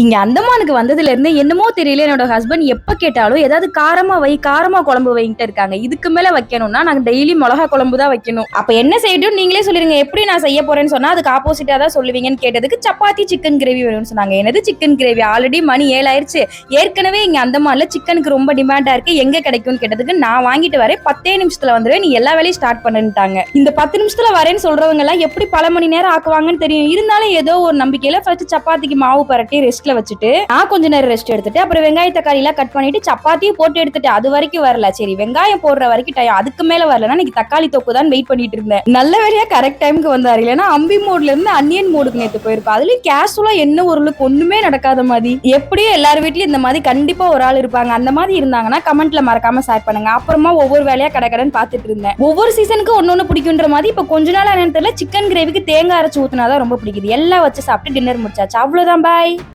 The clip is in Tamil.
இங்க அந்தமானுக்கு வந்ததுல இருந்து என்னமோ தெரியல என்னோட ஹஸ்பண்ட் எப்ப கேட்டாலும் ஏதாவது காரமா வை காரமா குழம்பு வைங்கிட்டு இருக்காங்க. இதுக்கு மேல வைக்கணும்னா நாங்க டெய்லி மிளகா குழம்பு தான் வைக்கணும். அப்ப என்ன செய்யட்டும்? நீங்களே சொல்லிருங்க. எப்படி நான் செய்ய போறேன்னு சொன்னா அதுக்கு ஆப்போசிட்டா தான் சொல்லுவீங்கன்னு கேட்டதுக்கு சப்பாத்தி சிக்கன் கிரேவி வேணும்னு சொன்னாங்க. என்னது சிக்கன் கிரேவி ஆல்ரெடி மணி ஏழாயிருச்சு. ஏற்கனவே இங்க அந்தமான்ல சிக்கனுக்கு ரொம்ப டிமாண்டா இருக்கு. எங்க கிடைக்கும்னு கேட்டதுக்கு நான் வாங்கிட்டு வரேன். பத்தே நிமிஷத்துல வந்துருவேன். நீ எல்லா வேலையும் ஸ்டார்ட் பண்ணுட்டாங்க இந்த பத்து நிமிஷத்துல வரேன்னு சொல்றவங்க எல்லாம் எப்படி பல மணி நேரம் ஆக்குவாங்கன்னு தெரியும். இருந்தாலும் ஏதோ ஒரு நம்பிக்கையில ஃபர்ஸ்ட் சப்பாத்திக்கு மாவு பரட்டி ரெஸ்ட் ரெஸ்ட்ல வச்சுட்டு நான் கொஞ்ச நேரம் ரெஸ்ட் எடுத்துட்டு அப்புறம் வெங்காய தக்காளி எல்லாம் கட் பண்ணிட்டு சப்பாத்தியும் போட்டு எடுத்துட்டு அது வரைக்கும் வரல. சரி வெங்காயம் போடுற வரைக்கும் டைம் அதுக்கு மேல வரலன்னா இன்னைக்கு தக்காளி தொக்கு தான் வெயிட் பண்ணிட்டு இருந்தேன். நல்ல வேலையா கரெக்ட் டைமுக்கு வந்தாரு. இல்லைன்னா அம்பி மோட்ல இருந்து அன்னியன் மோடுக்கு நேற்று போயிருப்போம் அதுலயும் கேஷுவலா என்ன ஒரு look ஒண்ணுமே நடக்காத மாதிரி. எப்படியும் எல்லார் வீட்லயும் இந்த மாதிரி கண்டிப்பா ஒரு ஆள் இருப்பாங்க. அந்த மாதிரி இருந்தாங்கன்னா கமெண்ட்ல மறக்காம ஷேர் பண்ணுங்க. அப்புறமா ஒவ்வொரு வேலையா கடகடன்னு பாத்துட்டு இருந்தேன். ஒவ்வொரு சீசனுக்கு ஒன்னொன்னு பிடிக்குன்ற மாதிரி இப்ப கொஞ்ச நாள் என்னன்னு தெரியல சிக்கன் கிரேவிக்கு தேங்காய் அரைச்சு ஊத்துனாதான் ரொம்ப பிடிக்குது. எல்லாம் வச்சு சாப்பிட்டு டின்னர் முடிச்சாச்சு. அவ்வளவுதான். பாய்